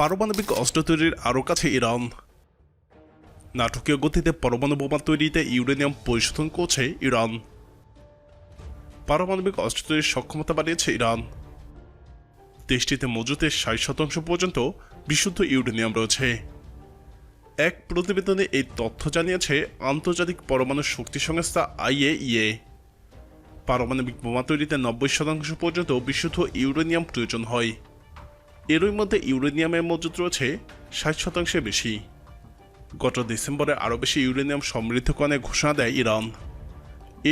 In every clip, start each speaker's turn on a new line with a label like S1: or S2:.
S1: পারমাণবিক অস্ত্র তৈরির আরও কাছে ইরান নাটকীয় গতিতে পরমাণু বোমা তৈরিতে ইউরেনিয়াম পরিশোধন করছে ইরান পারমাণবিক অস্ত্র তৈরির সক্ষমতা বাড়িয়েছে ইরান দেশটিতে মজুতে ষাট শতাংশ পর্যন্ত বিশুদ্ধ ইউরেনিয়াম রয়েছে এক প্রতিবেদনে এই তথ্য জানিয়েছে আন্তর্জাতিক পরমাণু শক্তি সংস্থা আইএইএ পারমাণবিক বোমা তৈরিতে নব্বই শতাংশ পর্যন্ত বিশুদ্ধ ইউরেনিয়াম প্রয়োজন হয় এরই মধ্যে ইউরেনিয়ামের মজুদ রয়েছে ষাট শতাংশের বেশি গত ডিসেম্বরে আরও বেশি ইউরেনিয়াম সমৃদ্ধকরণে ঘোষণা দেয় ইরান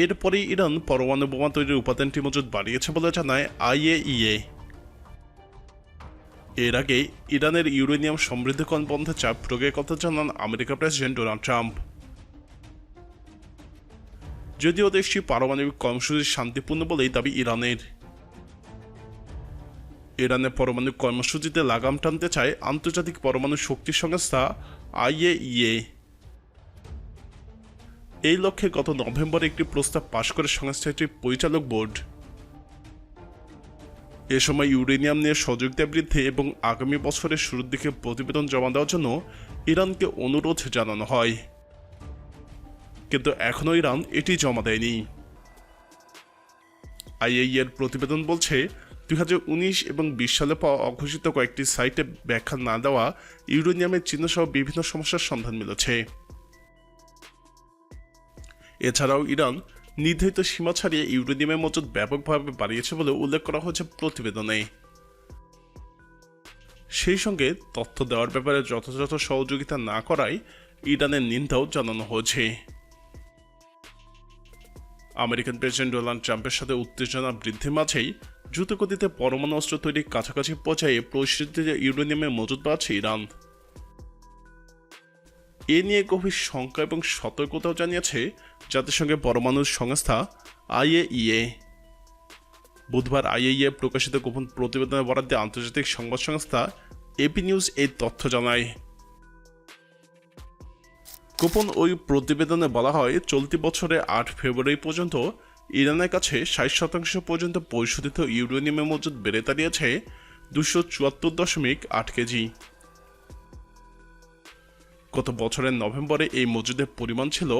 S1: এরপরেই ইরান পরমাণু বোমা তৈরির উপাদানটি মজুদ বাড়িয়েছে বলে জানায় আইএইএ এর আগে ইরানের ইউরেনিয়াম সমৃদ্ধকরণ বন্ধে চাপ প্রয়োগের কথা জানান আমেরিকা প্রেসিডেন্ট ডোনাল্ড ট্রাম্প যদিও দেশটি পারমাণবিক কর্মসূচি শান্তিপূর্ণ বলেই দাবি ইরানের ইরানের পরমাণু কর্মসূচিতে লাগাম টানতে চায় আন্তর্জাতিক পরমাণু শক্তি সংস্থা আইএইএ এই লক্ষ্যে গত নভেম্বরে একটি প্রস্তাব পাশ করে সংস্থাটির পরিচালক বোর্ড এ সময় ইউরেনিয়াম নিয়ে সহযোগিতা বৃদ্ধি এবং আগামী বছরের শুরুর দিকে প্রতিবেদন জমা দেওয়ার জন্য ইরানকে অনুরোধ জানানো হয় কিন্তু এখনও ইরান এটি জমা দেয়নি আইএইএর প্রতিবেদন বলছে দুই এবং বিশ সালে পাওয়া অঘোষিত কয়েকটি সাইটে ব্যাখ্যা না দেওয়া ইউরেনিয়ামের চিহ্নসহ বিভিন্ন সমস্যার সন্ধান মিলেছে এছাড়াও ইরান নির্ধারিত সীমা ছাড়িয়ে ইউরেনিয়ামের মজুদ ব্যাপকভাবে বাড়িয়েছে বলে উল্লেখ করা হয়েছে প্রতিবেদনে সেই সঙ্গে তথ্য দেওয়ার ব্যাপারে যথাযথ সহযোগিতা না করায় ইরানের নিন্দাও জানানো হয়েছে আমেরিকান প্রেসিডেন্ট ডোনাল্ড ট্রাম্পের সাথে উত্তেজনা বৃদ্ধির মাঝেই দ্রুতগতিতে পরমাণু অস্ত্র তৈরির কাছাকাছি পৌঁছায় পরিস্থিতিতে ইউরেনিয়ামে মজুদ পাচ্ছে ইরান এ নিয়ে গভীর শঙ্কা এবং সতর্কতাও জানিয়েছে জাতিসংঘের পরমাণু সংস্থা আইএইএ বুধবার আইএইএ প্রকাশিত গোপন প্রতিবেদনের বরাদ্দে আন্তর্জাতিক সংবাদ সংস্থা এপি নিউজ এই তথ্য জানায় গোপন ওই প্রতিবেদনে বলা হয় চলতি বছরে আট ফেব্রুয়ারি পর্যন্ত ইরানের কাছে ষাট শতাংশ পর্যন্ত পরিশোধিত ইউরেনিয়ামের মজুদ বেড়ে দাঁড়িয়েছে দুশো চুয়াত্তর দশমিক আট কেজি গত বছরের নভেম্বরে এই মজুদের পরিমাণ ছিল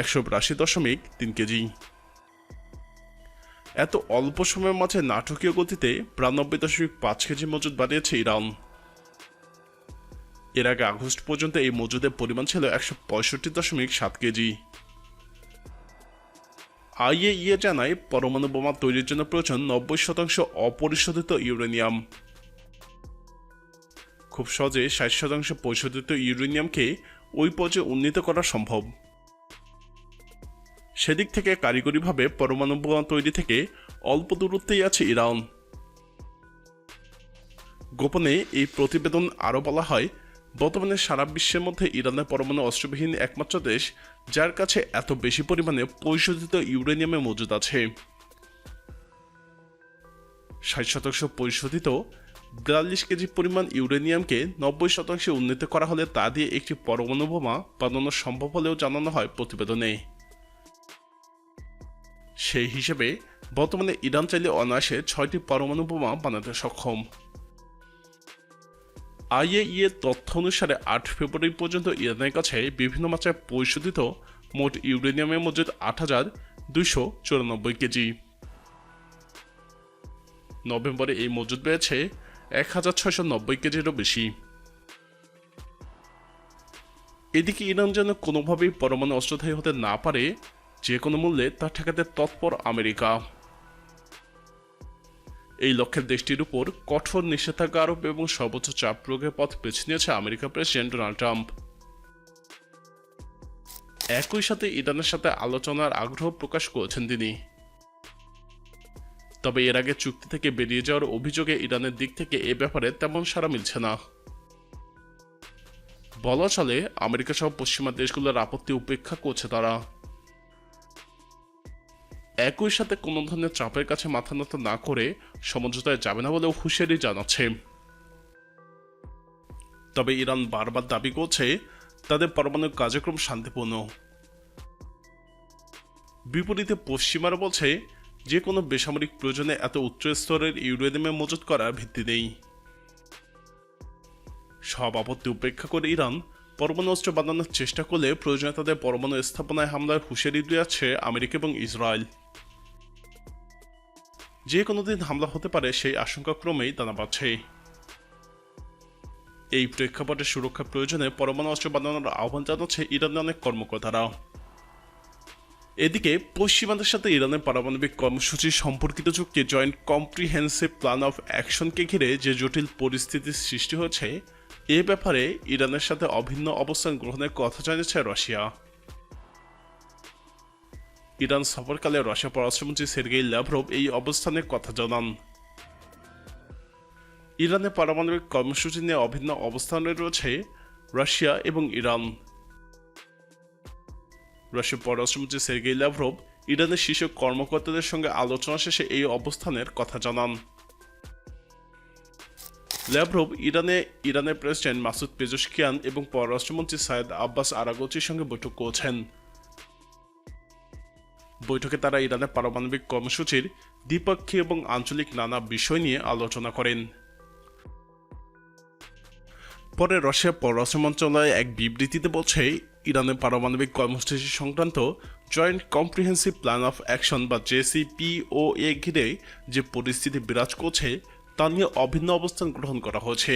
S1: একশো বিরাশি দশমিক তিন কেজি এত অল্প সময়ের মাঝে নাটকীয় গতিতে বিরানব্বই দশমিক পাঁচ কেজি মজুদ বাড়িয়েছে ইরান এর আগে আগস্ট পর্যন্ত এই মজুদের পরিমাণ ছিল একশো পঁয়ষট্টি দশমিক সাত কেজি আইএইএ জানায় পরমাণু বোমা তৈরির জন্য প্রয়োজন নব্বই শতাংশ অপরিশোধিত ইউরেনিয়াম খুব সহজে ষাট শতাংশ পরিশোধিত ইউরেনিয়ামকে ওই পর্যায়ে উন্নীত করা সম্ভব সেদিক থেকে কারিগরিভাবে পরমাণু বোমা তৈরি থেকে অল্প দূরত্বেই আছে ইরান গোপনে এই প্রতিবেদন আরও বলা হয় বর্তমানে সারা বিশ্বের মধ্যে ইরানের পরমাণু অস্ত্রবিহীন একমাত্র দেশ যার কাছে এত বেশি পরিমাণে পরিশোধিত ইউরেনিয়ামে মজুদ আছে ষাট শতাংশ পরিশোধিত বিয়াল্লিশ কেজি পরিমাণ ইউরেনিয়ামকে নব্বই শতাংশে উন্নীত করা হলে তা দিয়ে একটি পরমাণু বোমা বানানো সম্ভব হলেও জানানো হয় প্রতিবেদনে সেই হিসেবে বর্তমানে ইরান চাইলে অনায়াসে ছয়টি পরমাণু বোমা বানাতে সক্ষম আইএইএ তথ্য অনুসারে আট ফেব্রুয়ারি পর্যন্ত ইরানের কাছে বিভিন্ন মাত্রায় পরিশোধিত মোট ইউরেনিয়ামের মজুদ আট হাজার দুইশো চুরানব্বই কেজি নভেম্বরে এই মজুদ বেড়েছে এক হাজার ছয়শো নব্বই কেজিরও বেশি এদিকে ইরান যেন কোনোভাবেই পরমাণু অস্ত্রধায়ী হতে না পারে যে কোনো মূল্যে তা ঠেকাতে তৎপর আমেরিকা এই লক্ষ্যে দেশটির উপর কঠোর নিষেধাজ্ঞা আরোপ এবং সর্বোচ্চ চাপ প্রয়োগের পথ বেছে নিয়েছে আমেরিকা প্রেসিডেন্ট ডোনাল্ড ট্রাম্প একই সাথে ইরানের সাথে আলোচনার আগ্রহ প্রকাশ করেছেন তিনি তবে এর আগে চুক্তি থেকে বেরিয়ে যাওয়ার অভিযোগে ইরানের দিক থেকে এ ব্যাপারে তেমন সাড়া মিলছে না বলা চলে আমেরিকা সহ পশ্চিমা দেশগুলোর আপত্তি উপেক্ষা করছে তারা একই সাথে কোনো ধরনের চাপের কাছে মাথা নত না করে সমঝোতায় যাবে না বলেও হুশিয়ারি জানাচ্ছে তবে ইরান বারবার দাবি করছে তাদের পরমাণু কার্যক্রম শান্তিপূর্ণ বিপরীতে পশ্চিমারা বলছে যে কোনো বেসামরিক প্রয়োজনে এত উচ্চ স্তরের ইউরেনিয়ামে মজুত করার ভিত্তি নেই সব আপত্তি উপেক্ষা করে ইরান পরমাণু অস্ত্র বানানোর চেষ্টা করলে প্রয়োজনে তাদের পরমাণু স্থাপনায় হামলার হুঁশিয়ারি দিয়েছে আমেরিকা এবং ইসরায়েল যে কোনো দিন হামলা হতে পারে সেই আশঙ্কা ক্রমেই দানা বাঁধছে এই প্রেক্ষাপটে সুরক্ষা প্রয়োজনে পরমাণু অস্ত্র বানানোর আহ্বান জানাচ্ছে ইরানের অনেক কর্মকর্তারা এদিকে পশ্চিমাদের সাথে ইরানের পারমাণবিক কর্মসূচি সম্পর্কিত চুক্তি জয়েন্ট কম্প্রিহেন্সিভ প্ল্যান অফ অ্যাকশনকে ঘিরে যে জটিল পরিস্থিতির সৃষ্টি হয়েছে এ ব্যাপারে ইরানের সাথে অভিন্ন অবস্থান গ্রহণের কথা জানিয়েছে রাশিয়া ইরান সফরকালে রাশিয়া পররাষ্ট্রমন্ত্রী সের্গেই ল্যাভরোভ এই অবস্থানের কথা জানান ইরানের পারমাণবিক কর্মসূচি নিয়ে অভিন্ন অবস্থানে রয়েছে রাশিয়া এবং ইরান রাশিয়ার পররাষ্ট্রমন্ত্রী সের্গেই ল্যাভরোভ ইরানের শীর্ষ কর্মকর্তাদের সঙ্গে আলোচনা শেষে এই অবস্থানের কথা জানান ল্যাভরভ ইরানে ইরানের প্রেসিডেন্ট মাসুদ পেজুসকিয়ান এবং পররাষ্ট্রমন্ত্রী সাইদ আব্বাস আরাগোচির সঙ্গে বৈঠক করেছেন বৈঠকে তারা ইরানের পারমাণবিক কর্মসূচির দ্বিপক্ষীয় এবং আঞ্চলিক নানা বিষয় নিয়ে আলোচনা করেন পরে রাশিয়া পররাষ্ট্র মন্ত্রণালয় এক বিবৃতিতে বলছে ইরানের পারমাণবিক কর্মসূচি সংক্রান্ত joint comprehensive plan of action বা জেসিপিওএ ঘিরে যে পরিস্থিতি বিরাজ করছে তা নিয়ে অভিন্ন অবস্থান গ্রহণ করা হয়েছে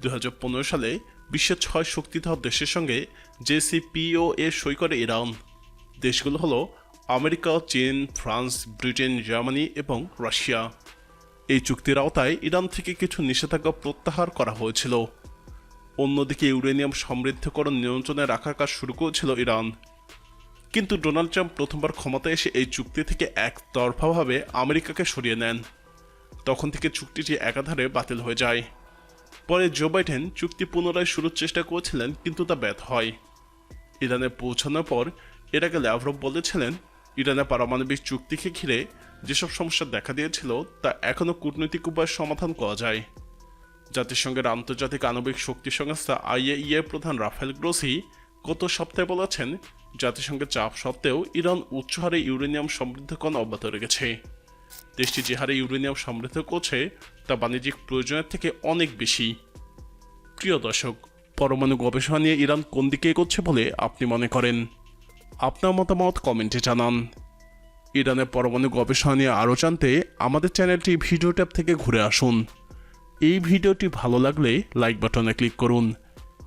S1: দু সালে বিশ্বের ছয় শক্তিধর দেশের সঙ্গে জেসিপিও এ সই করে ইরান দেশগুলো হলো আমেরিকা চীন ফ্রান্স ব্রিটেন জার্মানি এবং রাশিয়া এই চুক্তির আওতায় ইরান থেকে কিছু নিষেধাজ্ঞা প্রত্যাহার করা হয়েছিল অন্যদিকে ইউরেনিয়াম সমৃদ্ধকরণ নিয়ন্ত্রণে রাখার কাজ শুরু করেছিল ইরান কিন্তু ডোনাল্ড ট্রাম্প প্রথমবার ক্ষমতায় এসে এই চুক্তি থেকে একতরফাভাবে আমেরিকাকে সরিয়ে নেন তখন থেকে চুক্তিটি একাধারে বাতিল হয়ে যায় পরে জো বাইডেন চুক্তি পুনরায় শুরুর চেষ্টা করেছিলেন কিন্তু তা ব্যর্থ হয় ইরানে পৌঁছানোর পর এটাকে ল্যাভরভ বলেছিলেন ইরানে পারমাণবিক চুক্তিকে ঘিরে যেসব সমস্যা দেখা দিয়েছিল তা এখনও কূটনৈতিক উপায় সমাধান করা যায় জাতিসংঘের আন্তর্জাতিক আণবিক শক্তি সংস্থা আইএইএ প্রধান রাফেল গ্রোসি গত সপ্তাহে বলেছেন জাতিসংঘের চাপ সত্ত্বেও ইরান উচ্চ হারে ইউরেনিয়াম সমৃদ্ধকরণ অব্যাহত রেখেছে দেশটি যে হারে ইউরেনিয়াম সমৃদ্ধ করছে তা বাণিজ্যিক প্রয়োজনের থেকে অনেক বেশি প্রিয় দর্শক পরমাণু গবেষণা নিয়ে ইরান কোন দিকে এগোচ্ছে বলে আপনি মনে করেন আপনার মতামত কমেন্টে জানান ইরানের পরমাণু গবেষণা নিয়ে আরও জানতে আমাদের চ্যানেলটি ভিডিও ট্যাব থেকে ঘুরে আসুন এই ভিডিওটি ভালো লাগলে লাইক বাটনে ক্লিক করুন